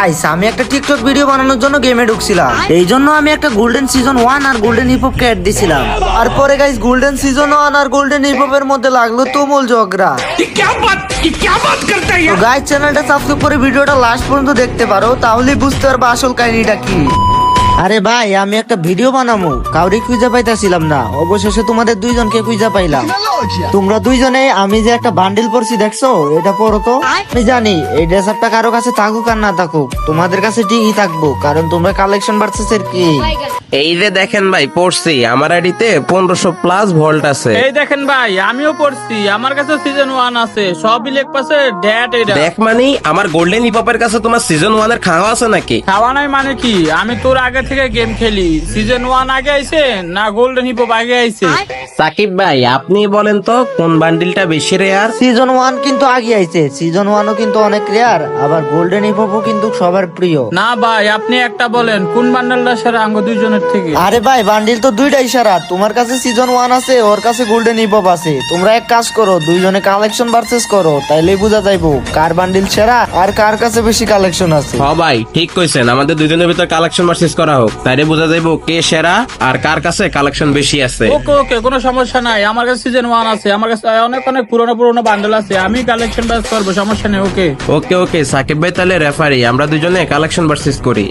Guys আমি একটা TikTok video বানানোর জন্য গেমে ঢুকছিলাম। এই জন্য আমি একটা গোল্ডেন সিজন ওয়ান আর গোল্ডেন হিপহপ ক্যাট অ্যাড দিছিলাম। আর পরে গাইস গোল্ডেন সিজন ওয়ান আর গোল্ডেন হিপহপ এর মধ্যে লাগল তুমুল ঝগড়া। গাইস চ্যানেলটা সাবস্ক্রাইব করে ভিডিওটা লাস্ট পর্যন্ত দেখতে পারো তাহলেই বুঝতে পারব আসল কাহিনীটা কি। আরে ভাই আমি একটা ভিডিও বানাবো কাউরি খুঁজে পাইতেছিলাম না। অবশেষে তোমাদের দুইজনকে খুঁজে পাইলাম। তোমরা দুইজনে আমি যে একটা বান্ডিল পরছি দেখছ? এটা পরো তো। আমি জানি এই ড্রেস আপটা কারও কাছে থাকুক আর না থাকুক তোমাদের কাছে ঠিকই থাকব কারণ তোমরা কালেকশন বাড়ছে কি। এই যে দেখেন ভাই পড়ছি। আমার আইডিতে পনেরোশো প্লাস ভোল্ট আছে। এই দেখেন ভাই আমিও পড়ছি। আমার কাছে সিজন ওয়ান আছে। সবই লেখ পাশে ড্যাট এটা দেখ মানে আমার গোল্ডেন হিপহপের কাছে তোমার সিজন ওয়ানের খাওয়া আছে নাকি? খাওয়া নাই মানে কি? আমি তোর আগে থেকে গেম খেলি। সিজন ওয়ান আগে আইছে না গোল্ডেন হিপ আগে আইছে? সাকিব ভাই আপনি বলেন তো কোন বান্ডিলটা বেশি রেয়ার সিজন ওয়ান কিন্তু আগে আইছে। সিজন ওয়ানও কিন্তু অনেক রেয়ার আবার গোল্ডেন হিপ হপও কিন্তু সবার প্রিয়। না ভাই আপনি একটা বলেন কোন বান্ডেলটা সেরা? আঙ্গ দুইজনের থেকে? আরে ভাই বান্ডিল তো দুইটাই সারা। তোমার কাছে সিজন ওয়ান আছে ওর কাছে গোল্ডেন হিপ আছে। তোমরা এক কাজ করো দুইজনে কালেকশন ভার্সেস করো তাইলেই বোঝা যাইবো কার বান্ডিল সেরা আর কার কাছে বেশি কালেকশন আছে। হ ভাই ঠিক কইছেন আমাদের দুজনের ভিতর কালেকশন ভার্সেস করা হোক। তাইলে বোঝা যাইব কে সেরা আর কার কাছে কালেকশন বেশি আছে। ওকে ওকে কোনো সমস্যা নাই। আমার কাছে সিজন ওয়ান আছে আমার কাছে অনেক অনেক পুরনো পুরোনো বান্ডেল আছে। আমি কালেকশন ব্যাস করব সমস্যা নেই ওকে। ওকে ওকে সাকিব ভাই তাহলে রেফারি আমরা দুজনে কালেকশন ভার্সেস করি।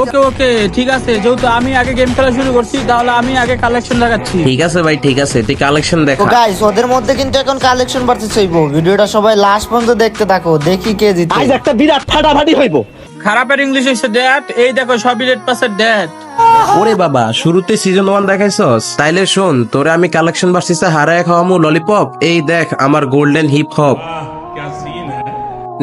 ওকে ওকে ঠিক আছে। যেহেতু আমি আগে গেম খেলা শুরু করছি তাহলে আমি আগে কালেকশন দেখাচ্ছি। ঠিক আছে ভাই ঠিক আছে তুই কালেকশন দেখা। গাইস ওদের মধ্যে কিন্তু এখন কালেকশন ভার্সেস হইবো ভিডিওটা সবাই লাস্ট পর্যন্ত দেখতে থাকো দেখি কে জিতে। একটা বিরাট ফাটাফাটি হইব। খারাপের ইংলিশ হচ্ছে ড্যাট এই দেখো সবই রেড পাসের ড্যাট ওরে বাবা শুরুতে সিজন ওয়ান দেখাইছস? তাইলে শোন তোরে আমি কালেকশন ভার্সেসে হারায় খাওয়ামু ললিপপ এই দেখ আমার গোল্ডেন হিপ হপ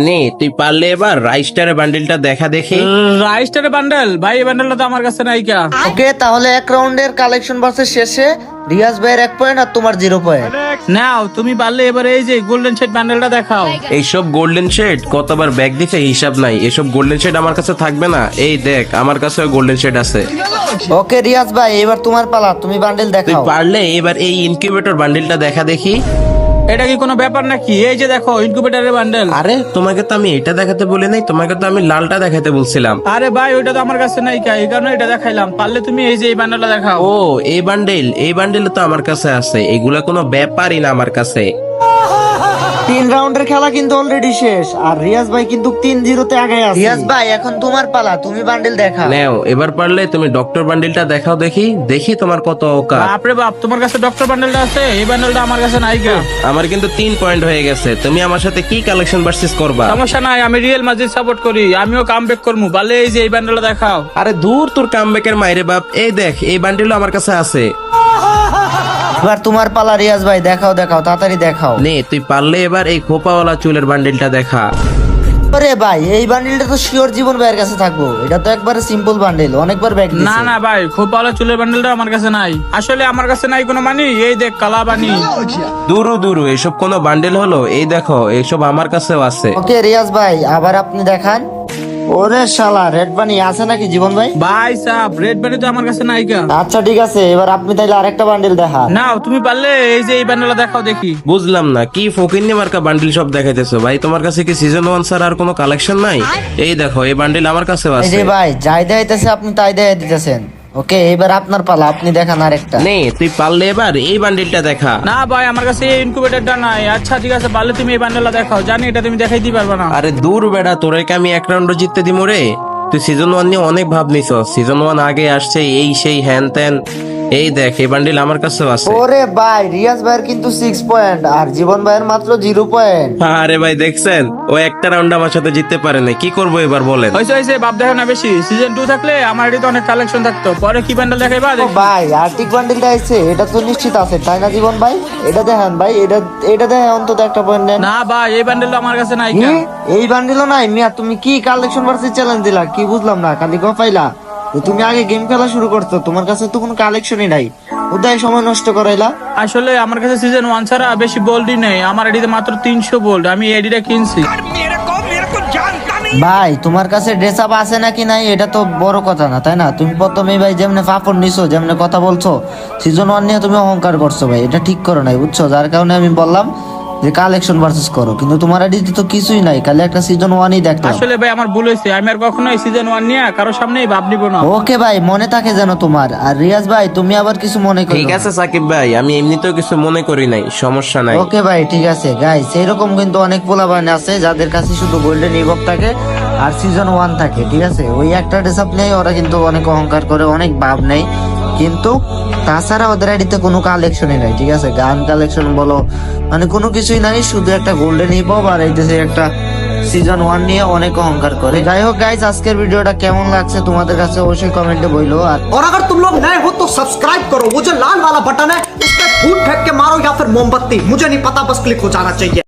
নে তুই পারলে এবার রাইস্টারের বান্ডিলটা দেখা দেখি। রাইস্টার বান্ডেল ভাই এই বান্ডেলটা তো আমার কাছে নাই কা। ওকে তাহলে এক রাউন্ডের কালেকশন ভার্সেস শেষে রিয়াজ ভাইয়ের এক পয়েন্ট আর তোমার জিরো পয়েন্ট নাও তুমি পারলে এবার এই যে গোল্ডেন শেড বান্ডেলটা দেখাও। এইসব গোল্ডেন শেড কতবার ব্যাগ দিতে হিসাব নাই। এসব গোল্ডেন শেড আমার কাছে থাকবে না। এই দেখ আমার কাছে গোল্ডেন শেড আছে। ওকে রিয়াজ ভাই এবার তোমার পালা তুমি বান্ডিল তুই দেখাও। পারলে এবার এই ইনকিউবেটর বান্ডিলটা দেখা দেখি। এটা কি কোনো ব্যাপার নাকি? এই যে দেখো ইনকিউবেটরের বান্ডেল আরে তোমাকে তো আমি এটা দেখাতে বলি নাই তোমাকে তো আমি লালটা দেখাতে বলছিলাম। আরে ভাই ওইটা তো আমার কাছে নাই কা এই কারণে এটা দেখাইলাম। পারলে তুমি এই যে এই বান্ডেলটা দেখাও। ও এই বান্ডেল এই বান্ডেল তো আমার কাছে আছে। এগুলা কোনো ব্যাপারই না আমার কাছে। তিন রাউন্ডের খেলা কিন্তু অলরেডি শেষ। আর রিয়াজ ভাই কিন্তু তিন জিরোতে আগে আছে। রিয়াজ ভাই এখন তোমার পালা তুমি বান্ডিল দেখাও। নেও এবার পারলে তুমি ডক্টর বান্ডিলটা দেখাও দেখি দেখি তোমার কত অকাত বাপরে বাপ তোমার কাছে ডক্টর বান্ডেলটা আছে এই বান্ডেলটা আমার কাছে নাই কা আমার কিন্তু তিন পয়েন্ট হয়ে গেছে। তুমি আমার সাথে কি কালেকশন ভার্সেস করবা? সমস্যা নাই আমি রিয়েল মাজিদ সাপোর্ট করি আমিও কাম ব্যাক করব পারলে এই যে এই বান্ডেলটা দেখাও। আরে দূর তোর কামব্যাকের মাইরে বাপ এই দেখ এই বান্ডিলও আমার কাছে আছে। এবার তোমার পালা রিয়াজ ভাই দেখাও দেখাও তাড়াতাড়ি দেখাও। নে তুই পারলে এবার এই খোপাওয়ালা চুলের বান্ডিলটা দেখা। আরে ভাই এই বান্ডিলটা তো শিওর জীবন ভাইয়ের কাছে থাকব। এটা তো একবারে সিম্পল বান্ডিল অনেকবার ব্যাগ না না ভাই ভালো চুলের বান্ডেলটা আমার কাছে নাই। আসলে আমার কাছে নাই কোনো মানি এই দেখ কালা বানি দূরু দূরু এসব কোনো বান্ডিল হলো? এই দেখো এসব আমার কাছেও আছে। ওকে রিয়াজ ভাই আবার আপনি দেখান। ওরে শালা রেড বানি আছে নাকি জীবন ভাই? ভাই সাহ রেড বানি তো আমার কাছে নাই কেন আচ্ছা ঠিক আছে এবার আপনি তাইলে আরেকটা বান্ডিল দেখা নাও তুমি পারলে এই যে এই বান্ডিল দেখাও দেখি। বুঝলাম না কি ফকিন্নি মার্কা বান্ডিল সব দেখাইতেছো? ভাই তোমার কাছে কি সিজন ওয়ান স্যার আর কোনো কালেকশন নাই? এই দেখো এই বান্ডিল আমার কাছে আছে। যে ভাই যাই দেখাইতেছে আপনি তাই দেখাই দিতেছেন। ওকে এবার আপনার পালা আপনি দেখান আরেকটা। নে তুই পারলে এবার এই বান্ডেলটা দেখা। না ভাই আমার কাছে এই ইনকিউবেটরটা নাই। আচ্ছা ঠিক আছে পারলে তুমি এই বান্ডেলটা দেখাও। জানি এটা তুমি দেখাই দিতে পারবে না। আরে দূর বেড়া তোরে কি আমি এক রাউন্ড জিততে দিমু রে? তুই সিজন ওয়ান নিয়ে অনেক ভাব নিছ সিজন ওয়ান আগে আসছে এই সেই হ্যান ত্যান এই দেখ এই বান্ডিল আমার কাছেও আছে। ওরে ভাই রিয়াজ ভাইয়ের কিন্তু সিক্স পয়েন্ট আর জীবন ভাইয়ের মাত্র জিরো পয়েন্ট আরে ভাই দেখছেন? ও একটা রাউন্ড আমার সাথে জিততে পারে না কি করব এবার বলেন? হয়েছে হয়েছে বাপ দেখো না বেশি। সিজন টু থাকলে আমার এটি অনেক কালেকশন থাকতো। পরে কি বান্ডেল দেখাইবা? ও ভাই আর্টিক বান্ডিলটা আছে এটা তো নিশ্চিত আছে তাই না জীবন ভাই? এটা দেখেন ভাই এটা এটা দেখেন অন্তত একটা পয়েন্ট নেন। না ভাই এই বান্ডেলটা আমার কাছে নাই কি? কা। এই বান্ডিলও নাই মিয়া তুমি কি কালেকশন ভার্সেস চ্যালেঞ্জ দিলা? কি বুঝলাম না খালি পাইলা তো তুমি আগে গেম খেলা শুরু তোমার কাছে তো কোনো কালেকশনই নাই। সময় নষ্ট করাইলা? আসলে আমার কাছে সিজন ওয়ান ছাড়া বেশি বোল্ডই নেই। আমার এডিতে মাত্র তিনশো বোল্ড আমি এডিটা কিনছি। ভাই তোমার কাছে ড্রেস আপ আছে নাকি নাই এটা তো বড় কথা না তাই না? তুমি প্রথমে ভাই যেমনে পাপড় নিছো যেমনে কথা বলছো সিজন ওয়ান নিয়ে তুমি অহংকার করছ ভাই এটা ঠিক করো নাই বুঝছ? যার কারণে আমি বললাম যে কালেকশন ভার্সেস করো। কিন্তু তোমার আইডিতে তো কিছুই নাই খালি একটা সিজন ওয়ানই দেখলাম আসলে ভাই আমার ভুল হয়েছে। আমি আর কখনোই সিজন ওয়ান নিয়ে কারও সামনেই ভাব নিব না। ওকে ভাই মনে থাকে যেন তোমার। আর রিয়াজ ভাই তুমি আবার কিছু মনে করো? ঠিক আছে সাকিব ভাই আমি এমনিতেও কিছু মনে করি নাই সমস্যা নাই। ওকে ভাই ঠিক আছে। গাই সেইরকম কিন্তু অনেক পোলাবান আছে যাদের কাছে শুধু গোল্ডেন ইভক থাকে আর সিজন ওয়ান থাকে ঠিক আছে? ওই একটা নেই ওরা কিন্তু অনেক অহংকার করে অনেক ভাব নেই কিন্তু তাছাড়া ওদের আইডিতে কোনো কালেকশনই নাই ঠিক আছে গান কালেকশন বলো মানে কোনো কিছুই নাই শুধু একটা গোল্ডেন ইভক আর এই দেশে একটা সিজন ওয়ান নিয়ে অনেক অহংকার করে যাই হোক গাইজ আজকের ভিডিওটা কেমন লাগছে তোমাদের কাছে অবশ্যই কমেন্টে বইলো আর और अगर तुम लोग नए हो तो सब्सक्राइब करो वो जो लाल वाला बटन है उस पर फूट फेंक के मारो या फिर मोमबत्ती मुझे नहीं पता बस क्लिक हो जाना चाहिए